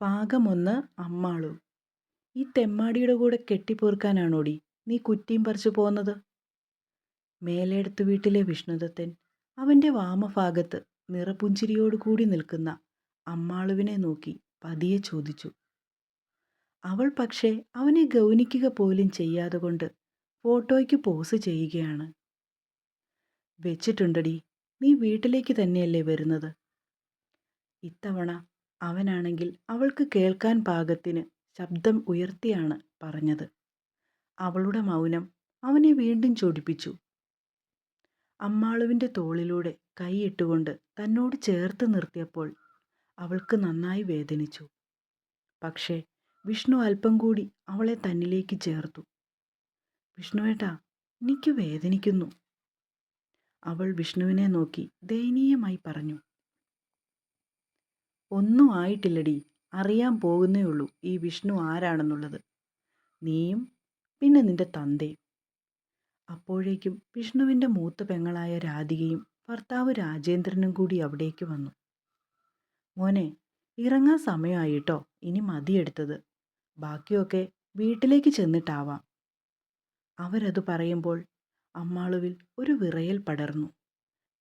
പാകമൊന്ന് അമ്മാളു. ഈ തെമ്മാടിയുടെ കൂടെ കെട്ടിപ്പോർക്കാനാണോടി നീ കുറ്റിയും പറിച്ചു പോന്നത്? മേലെടുത്തു വീട്ടിലെ വിഷ്ണുദത്തൻ അവന്റെ വാമഭാഗത്ത് നിറപുഞ്ചിരിയോടുകൂടി നിൽക്കുന്ന അമ്മാളുവിനെ നോക്കി പതിയെ ചോദിച്ചു. അവൾ പക്ഷേ അവനെ ഗൗനിക്കുക പോലും ചെയ്യാതെ കൊണ്ട് ഫോട്ടോയ്ക്ക് പോസ് ചെയ്യുകയാണ്. വെച്ചിട്ടുണ്ടടി നീ വീട്ടിലേക്ക് തന്നെയല്ലേ വരുന്നത്? ഇത്തവണ അവനാണെങ്കിൽ അവൾക്ക് കേൾക്കാൻ പാകത്തിന് ശബ്ദം ഉയർത്തിയാണ് പറഞ്ഞത്. അവളുടെ മൗനം അവനെ വീണ്ടും ചൊടിപ്പിച്ചു. അമ്മാളുവിന്റെ തോളിലൂടെ കൈയിട്ടുകൊണ്ട് തന്നോട് ചേർത്ത് നിർത്തിയപ്പോൾ അവൾക്ക് നന്നായി വേദനിച്ചു. പക്ഷേ വിഷ്ണു അല്പം കൂടി അവളെ തന്നിലേക്ക് ചേർത്തു. വിഷ്ണുവേട്ടാ എനിക്ക് വേദനിക്കുന്നു. അവൾ വിഷ്ണുവിനെ നോക്കി ദയനീയമായി പറഞ്ഞു. ഒന്നും ആയിട്ടില്ലടി. അറിയാൻ പോകുന്നേ ഉള്ളൂ ഈ വിഷ്ണു ആരാണെന്നുള്ളത്. നീയും പിന്നെ നിന്റെ തന്തയും. അപ്പോഴേക്കും വിഷ്ണുവിന്റെ മൂത്ത പെങ്ങളായ രാധികയും ഭർത്താവ് രാജേന്ദ്രനും കൂടി അവിടേക്ക് വന്നു. മോനെ ഇറങ്ങാൻ സമയമായിട്ടോ? ഇനി മതിയെടുത്തത്. ബാക്കിയൊക്കെ വീട്ടിലേക്ക് ചെന്നിട്ടാവാം. അവരത് പറയുമ്പോൾ അമ്മാളുവിൽ ഒരു വിറയൽ പടർന്നു.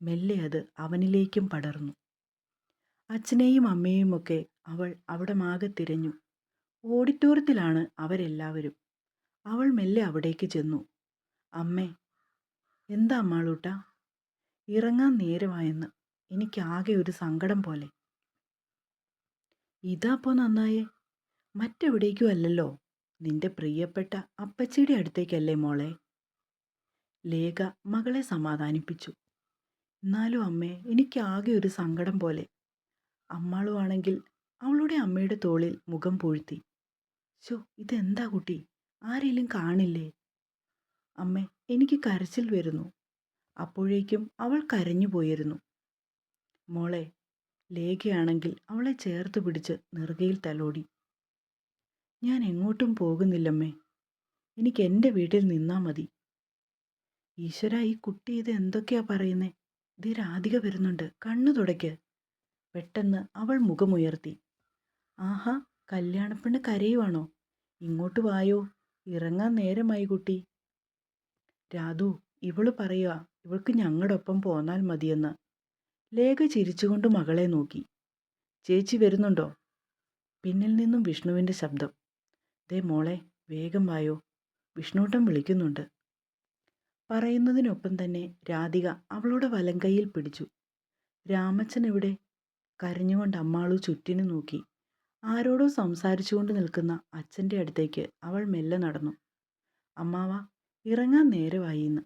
മെല്ലെ അത് അവനിലേക്കും പടർന്നു. അച്ഛനെയും അമ്മയുമൊക്കെ അവൾ അവിടെ മാകെ തിരഞ്ഞു. ഓഡിറ്റോറിയത്തിലാണ് അവരെല്ലാവരും. അവൾ മെല്ലെ അവിടേക്ക് ചെന്നു. അമ്മേ എന്താ അമ്മാളൂട്ട? ഇറങ്ങാൻ നേരമായെന്ന്. എനിക്കാകെ ഒരു സങ്കടം പോലെ. ഇതാപ്പോ നന്നായേ. മറ്റെവിടേക്കും അല്ലല്ലോ. നിന്റെ പ്രിയപ്പെട്ട അപ്പച്ചിയുടെ അടുത്തേക്കല്ലേ മോളെ? ലേഖ മകളെ സമാധാനിപ്പിച്ചു. എന്നാലും അമ്മേ എനിക്കാകെ ഒരു സങ്കടം പോലെ. അമ്മാളുവാണെങ്കിൽ അവളുടെ അമ്മയുടെ തോളിൽ മുഖം പൂഴ്ത്തി. ശോ ഇതെന്താ കുട്ടി? ആരെങ്കിലും കാണില്ലേ? അമ്മേ എനിക്ക് കരച്ചിൽ വരുന്നു. അപ്പോഴേക്കും അവൾ കരഞ്ഞു പോയിരുന്നു. മോളെ ലേഖയാണെങ്കിൽ അവളെ ചേർത്ത് പിടിച്ച് നെറുകയിൽ തലോടി. ഞാൻ എങ്ങോട്ടും പോകുന്നില്ലമ്മേ. എനിക്ക് എന്റെ വീട്ടിൽ നിന്നാ മതി. ഈശ്വര ഈ കുട്ടി ഇത് എന്തൊക്കെയാ പറയുന്നേ? ഇത് രാധിക വരുന്നുണ്ട്. കണ്ണു തുടയ്ക്ക്. പെട്ടെന്ന് അവൾ മുഖമുയർത്തി. ആഹാ കല്യാണപ്പെണ്ണ് കരയുവാണോ? ഇങ്ങോട്ട് വായോ. ഇറങ്ങാൻ നേരമായി കുട്ടി. രാധു ഇവൾ പറയുക ഇവൾക്ക് ഞങ്ങളുടെ ഒപ്പം പോന്നാൽ മതിയെന്ന്. ലേഖ ചിരിച്ചുകൊണ്ട് മകളെ നോക്കി. ചേച്ചി വരുന്നുണ്ടോ? പിന്നിൽ നിന്നും വിഷ്ണുവിന്റെ ശബ്ദം. ദേ മോളെ വേഗം വായോ. വിഷ്ണുട്ടൻ വിളിക്കുന്നുണ്ട്. പറയുന്നതിനൊപ്പം തന്നെ രാധിക അവളുടെ വലങ്കൈയിൽ പിടിച്ചു. രാമച്ചൻ എവിടെ? കരഞ്ഞുകൊണ്ട് അമ്മാളു ചുറ്റിനു നോക്കി. ആരോടോ സംസാരിച്ചുകൊണ്ട് നിൽക്കുന്ന അച്ഛന്റെ അടുത്തേക്ക് അവൾ മെല്ലെ നടന്നു. അമ്മാവ ഇറങ്ങാൻ നേരമായി ഇന്ന്.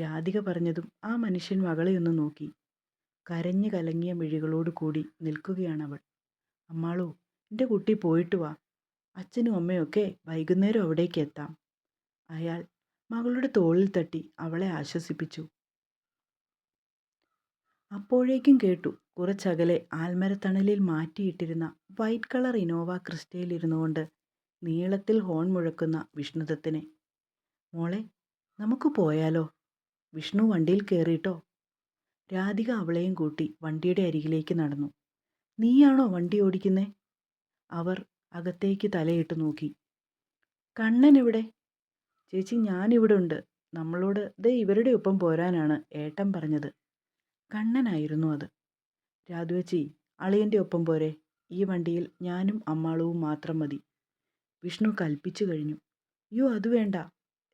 രാധിക പറഞ്ഞതും ആ മനുഷ്യൻ മകളെ ഒന്ന് നോക്കി. കരഞ്ഞു കലങ്ങിയ മിഴികളോട് കൂടി നിൽക്കുകയാണ് അവൾ. അമ്മാളു എന്റെ കുട്ടി പോയിട്ട് വാ. അച്ഛനും അമ്മയൊക്കെ വൈകുന്നേരം അവിടേക്ക് എത്താം. അയാൾ മകളുടെ തോളിൽ തട്ടി അവളെ ആശ്വസിപ്പിച്ചു. അപ്പോഴേക്കും കേട്ടു കുറച്ചകലെ ആൽമരത്തണലിൽ മാറ്റിയിട്ടിരുന്ന വൈറ്റ് കളർ ഇനോവ ക്രിസ്റ്റയിലിരുന്നു കൊണ്ട് നീളത്തിൽ ഹോൺ മുഴക്കുന്ന വിഷ്ണുദത്തിനെ മോളെ നമുക്ക് പോയാലോ? വിഷ്ണു വണ്ടിയിൽ കയറിയിട്ടോ രാധിക അവളെയും കൂട്ടി വണ്ടിയുടെ അരികിലേക്ക് നടന്നു. നീയാണോ വണ്ടി ഓടിക്കുന്നേ? അവർ അകത്തേക്ക് തലയിട്ട് നോക്കി. കണ്ണൻ ഇവിടെ ചേച്ചി ഞാനിവിടെ ഉണ്ട്. നമ്മളോട് ദേ ഇവരുടെ ഒപ്പം പോരാനാണ് ഏട്ടൻ പറഞ്ഞത്. കണ്ണനായിരുന്നു അത്. രാധുവച്ചി അളിയന്റെ ഒപ്പം പോരെ. ഈ വണ്ടിയിൽ ഞാനും അമ്മാളവും മാത്രം മതി. വിഷ്ണു കൽപ്പിച്ചു കഴിഞ്ഞു. അയ്യോ അത് വേണ്ട.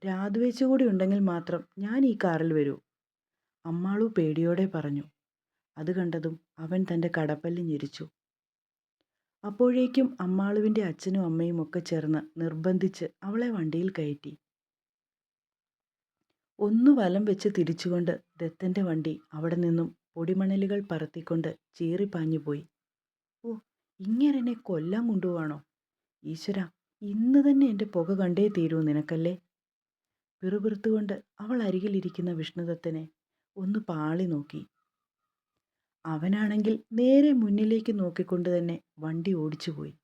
രാധുവേച്ച കൂടി ഉണ്ടെങ്കിൽ മാത്രം ഞാൻ ഈ കാറിൽ വരൂ. അമ്മാളു പേടിയോടെ പറഞ്ഞു. അത് കണ്ടതും അവൻ തന്റെ കടപ്പല്ല് ഞെരിച്ചു. അപ്പോഴേക്കും അമ്മാളുവിന്റെ അച്ഛനും അമ്മയും ഒക്കെ ചേർന്ന് നിർബന്ധിച്ച് അവളെ വണ്ടിയിൽ കയറ്റി. ഒന്നു വലം വെച്ച് തിരിച്ചുകൊണ്ട് ദത്തന്റെ വണ്ടി അവിടെ നിന്നും പൊടിമണലുകൾ പറത്തിക്കൊണ്ട് ചീറിപ്പാഞ്ഞുപോയി ഓ ഇങ്ങനെ കൊല്ലാൻ കൊണ്ടുപോവാണോ? ഈശ്വര ഇന്ന് തന്നെ എന്റെ പുക കണ്ടേ തീരൂ നിനക്കല്ലേ? പിറുപിറുത്തുകൊണ്ട് അവൾ അരികിലിരിക്കുന്ന വിഷ്ണുദത്തനെ ഒന്ന് പാളി നോക്കി. അവനാണെങ്കിൽ നേരെ മുന്നിലേക്ക് നോക്കിക്കൊണ്ട് തന്നെ വണ്ടി ഓടിച്ചുപോയി.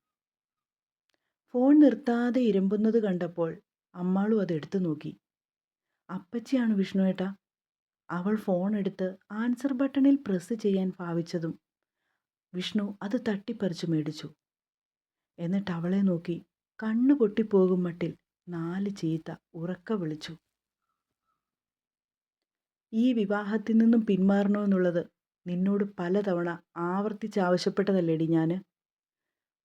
ഫോൺ നിർത്താതെ ഇരമ്പുന്നത് കണ്ടപ്പോൾ അമ്മാളും അത് എടുത്തു നോക്കി. അപ്പച്ചിയാണ് വിഷ്ണുവേട്ട അവൾ ഫോണെടുത്ത് ആൻസർ ബട്ടണിൽ പ്രസ് ചെയ്യാൻ ഭാവിച്ചതും. വിഷ്ണു അത് തട്ടിപ്പറിച്ചു മേടിച്ചു. എന്നിട്ട് അവളെ നോക്കി കണ്ണു പൊട്ടിപ്പോകും മട്ടിൽ നാല് ചീത്ത ഉറക്ക വിളിച്ചു. ഈ വിവാഹത്തിൽ നിന്നും പിന്മാറണമെന്നുള്ളത് നിന്നോട് പലതവണ ആവർത്തിച്ച് ആവശ്യപ്പെട്ടതല്ലേടി ഞാൻ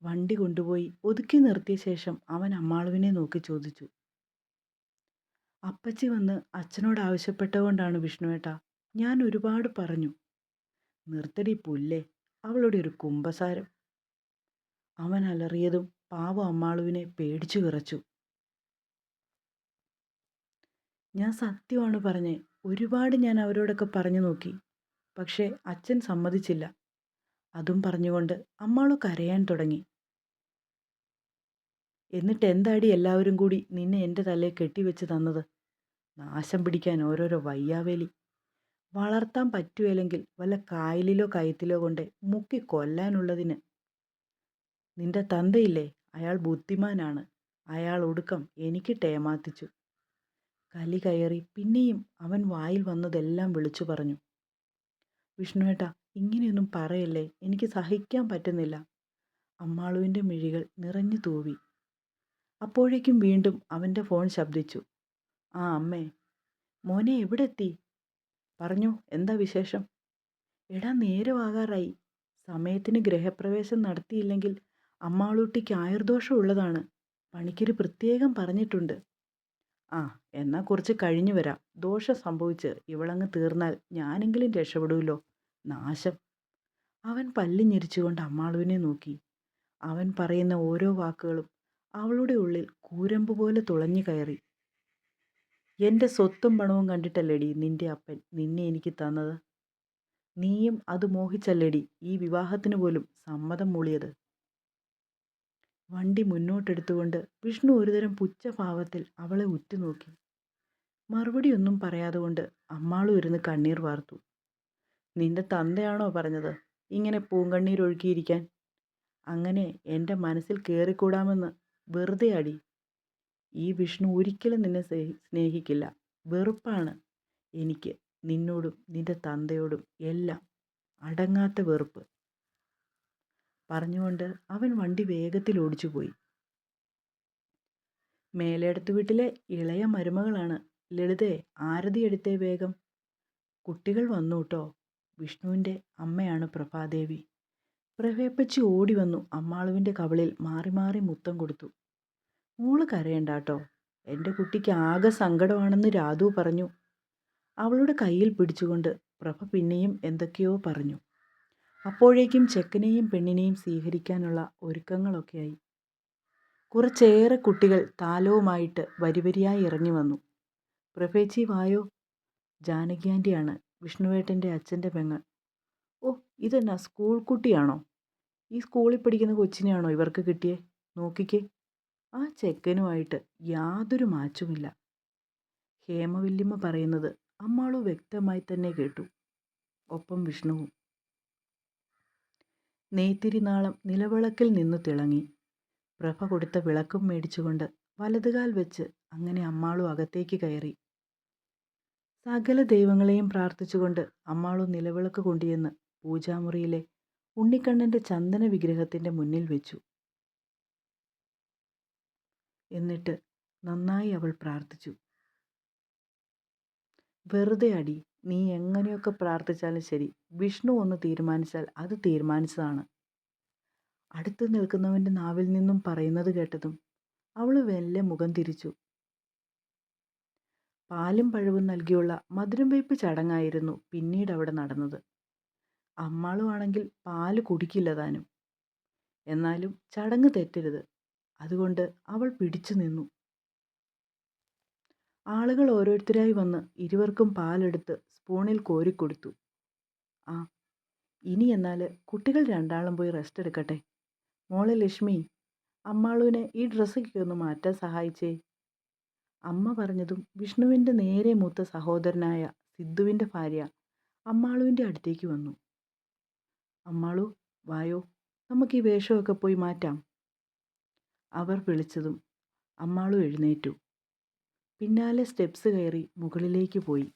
വണ്ടി കൊണ്ടുപോയി ഒതുക്കി നിർത്തിയ ശേഷം അവൻ അമ്മാളുവിനെ നോക്കി ചോദിച്ചു. അപ്പച്ചി വന്ന് അച്ഛനോട് ആവശ്യപ്പെട്ടതുകൊണ്ടാണ് വിഷ്ണുവേട്ട ഞാൻ ഒരുപാട് പറഞ്ഞു. നിർത്തടി പുല്ലേ അവളുടെ ഒരു കുമ്പസാരം. അവൻ അലറിയതും പാവ അമ്മാളുവിനെ പേടിച്ചു വിറച്ചു. ഞാൻ സത്യമാണ് പറഞ്ഞേ ഒരുപാട് ഞാൻ അവരോടൊക്കെ പറഞ്ഞു നോക്കി പക്ഷേ അച്ഛൻ സമ്മതിച്ചില്ല. അതും പറഞ്ഞുകൊണ്ട് അമ്മാളു കരയാൻ തുടങ്ങി. എന്നിട്ട് എന്താടി എല്ലാവരും കൂടി നിന്നെ എന്റെ തലയെ കെട്ടിവെച്ച് തന്നത്? നാശം പിടിക്കാൻ ഓരോരോ വയ്യാവേലി. വളർത്താൻ പറ്റുകയില്ലെങ്കിൽ വല്ല കായലിലോ കയത്തിലോ കൊണ്ട് മുക്കി കൊല്ലാനുള്ളതിന്. നിന്റെ തന്തയില്ലേ? അയാൾ ബുദ്ധിമാനാണ്. അയാൾ ഒടുക്കം എനിക്ക് ടേമാത്തിച്ചു കലി കയറി പിന്നെയും അവൻ വായിൽ വന്നതെല്ലാം വിളിച്ചു പറഞ്ഞു. വിഷ്ണുവേട്ടാ ഇങ്ങനെയൊന്നും പറയല്ലേ? എനിക്ക് സഹിക്കാൻ പറ്റുന്നില്ല. അമ്മാളുവിന്റെ മിഴികൾ നിറഞ്ഞു തൂവി. അപ്പോഴേക്കും വീണ്ടും അവന്റെ ഫോൺ ശബ്ദിച്ചു. ആ അമ്മേ മോനെ എവിടെ എത്തി പറഞ്ഞു എന്താ വിശേഷം? എടാ നേരമാകാറായി സമയത്തിന് ഗ്രഹപ്രവേശം നടത്തിയില്ലെങ്കിൽ അമ്മാളൂട്ടിക്ക് ആയുർദോഷം ഉള്ളതാണ്. പണിക്കര് പ്രത്യേകം പറഞ്ഞിട്ടുണ്ട്. ആ എന്നാൽ കുറച്ച് കഴിഞ്ഞു വരാം. ദോഷം സംഭവിച്ച് ഇവളങ്ങ് തീർന്നാൽ ഞാനെങ്കിലും രക്ഷപ്പെടൂല്ലോ നാശം. അവൻ പല്ലിഞ്ഞിരിച്ചുകൊണ്ട് അമ്മാളുവിനെ നോക്കി. അവൻ പറയുന്ന ഓരോ വാക്കുകളും അവളുടെ ഉള്ളിൽ കൂരമ്പ് പോലെ തുളഞ്ഞു കയറി. എന്റെ സ്വത്തും പണവും കണ്ടിട്ടല്ലേടി നിന്റെ അപ്പൻ നിന്നെ എനിക്ക് തന്നത്? നീയും അത് മോഹിച്ചല്ലേടി ഈ വിവാഹത്തിന് പോലും സമ്മതം മൂളിയത്? വണ്ടി മുന്നോട്ടെടുത്തുകൊണ്ട് വിഷ്ണു ഒരുതരം പുച്ഛഭാവത്തിൽ അവളെ ഉറ്റുനോക്കി. മറുപടിയൊന്നും പറയാതെ കൊണ്ട് അമ്മാളും ഇരുന്ന് കണ്ണീർ വാർത്തു. നിന്റെ തന്തയാണോ പറഞ്ഞത് ഇങ്ങനെ പൂങ്കണ്ണീരൊഴുക്കിയിരിക്കാൻ? അങ്ങനെ എന്റെ മനസ്സിൽ കയറിക്കൂടാമെന്ന് വെറുതെ അടി ഈ വിഷ്ണു ഒരിക്കലും നിന്നെ സ്നേഹിക്കില്ല. വെറുപ്പാണ് എനിക്ക് നിന്നോടും നിന്റെ തന്തയോടും എല്ലാം അടങ്ങാത്ത വെറുപ്പ്. പറഞ്ഞുകൊണ്ട് അവൻ വണ്ടി വേഗത്തിൽ ഓടിച്ചു പോയി മേലെടുത്ത് വീട്ടിലെ ഇളയ മരുമകളാണ്. ലളിതേ ആരതി എടുത്തേ വേഗം. കുട്ടികൾ വന്നു കേട്ടോ വിഷ്ണുവിന്റെ അമ്മയാണ് പ്രഭാദേവി. പ്രഭയപ്പച്ചി ഓടി വന്നു അമ്മാളുവിന്റെ കവളിൽ മാറി മാറി മുത്തം കൊടുത്തു. മോൾ കരയണ്ടാട്ടോ. എന്റെ കുട്ടിക്ക് ആകെ സങ്കടമാണെന്ന് രാധു പറഞ്ഞു. അവളുടെ കയ്യിൽ പിടിച്ചുകൊണ്ട് പ്രഭ പിന്നെയും എന്തൊക്കെയോ പറഞ്ഞു. അപ്പോഴേക്കും ചെക്കനെയും പെണ്ണിനെയും സ്വീകരിക്കാനുള്ള ഒരുക്കങ്ങളൊക്കെയായി. കുറച്ചേറെ കുട്ടികൾ താലവുമായിട്ട് വരിവരിയായി ഇറങ്ങി വന്നു. പ്രഭേച്ചി വായോ? ജാനകി ആന്റിയാണ് വിഷ്ണുവേട്ടന്റെ അച്ഛന്റെ പെങ്ങൾ. ഇതെന്നാ സ്കൂൾ കുട്ടിയാണോ? ഈ സ്കൂളിൽ പഠിക്കുന്ന കൊച്ചിനെയാണോ ഇവർക്ക് കിട്ടിയേ? നോക്കിക്കേ. ആ ചെക്കനുമായിട്ട് യാതൊരു മാച്ചുമില്ല. ഹേമവല്യമ്മ പറയുന്നത് അമ്മാളു വ്യക്തമായി തന്നെ കേട്ടു. ഒപ്പം വിഷ്ണുവും. നെയ്ത്തിരിനാളം നിലവിളക്കിൽ നിന്നു തിളങ്ങി. പ്രഭ കൊടുത്ത വിളക്കും മേടിച്ചുകൊണ്ട് വലതുകാൽ വെച്ച് അങ്ങനെ അമ്മാളു അകത്തേക്ക് കയറി. സകല ദൈവങ്ങളെയും പ്രാർത്ഥിച്ചുകൊണ്ട് അമ്മാളു നിലവിളക്ക് കൊണ്ടുചെന്ന് പൂജാമുറിയിലെ ഉണ്ണിക്കണ്ണന്റെ ചന്ദന വിഗ്രഹത്തിന്റെ മുന്നിൽ വെച്ചു. എന്നിട്ട് നന്നായി അവൾ പ്രാർത്ഥിച്ചു. വെറുതെ അടി നീ എങ്ങനെയൊക്കെ പ്രാർത്ഥിച്ചാലും ശരി വിഷ്ണു ഒന്ന് തീരുമാനിച്ചാൽ അത് തീരുമാനിച്ചതാണ്. അടുത്ത് നിൽക്കുന്നവന്റെ നാവിൽ നിന്നും പറയുന്നത് കേട്ടതും അവൾ വെല്ലെ മുഖം തിരിച്ചു. പാലും പഴവും നൽകിയുള്ള മധുരം വയ്പ് ചടങ്ങായിരുന്നു പിന്നീട് അവിടെ നടന്നത്. അമ്മാളുവാണെങ്കിൽ പാൽ കുടിക്കില്ല താനും. എന്നാലും ചടങ്ങ് തെറ്റരുത്. അതുകൊണ്ട് അവൾ പിടിച്ചു നിന്നു. ആളുകൾ ഓരോരുത്തരായി വന്ന് ഇരുവർക്കും പാലെടുത്ത് സ്പൂണിൽ കോരിക്കൊടുത്തു. ആ ഇനി എന്നാൽ കുട്ടികൾ രണ്ടാളും പോയി റെസ്റ്റ് എടുക്കട്ടെ. മോളെ ലക്ഷ്മി അമ്മാളുവിനെ ഈ ഡ്രസ്സൊക്കെ ഒന്ന് മാറ്റാൻ സഹായിച്ചേ. അമ്മ പറഞ്ഞതും വിഷ്ണുവിന്റെ നേരെ മൂത്ത സഹോദരനായ സിദ്ധുവിന്റെ ഭാര്യ അമ്മാളുവിന്റെ അടുത്തേക്ക് വന്നു. അമ്മാളു വായോ നമുക്ക് ഈ വേഷമൊക്കെ പോയി മാറ്റാം. അവർ വിളിച്ചതും അമ്മാളു എഴുന്നേറ്റു. പിന്നാലെ സ്റ്റെപ്സ് കയറി മുകളിലേക്ക് പോയി.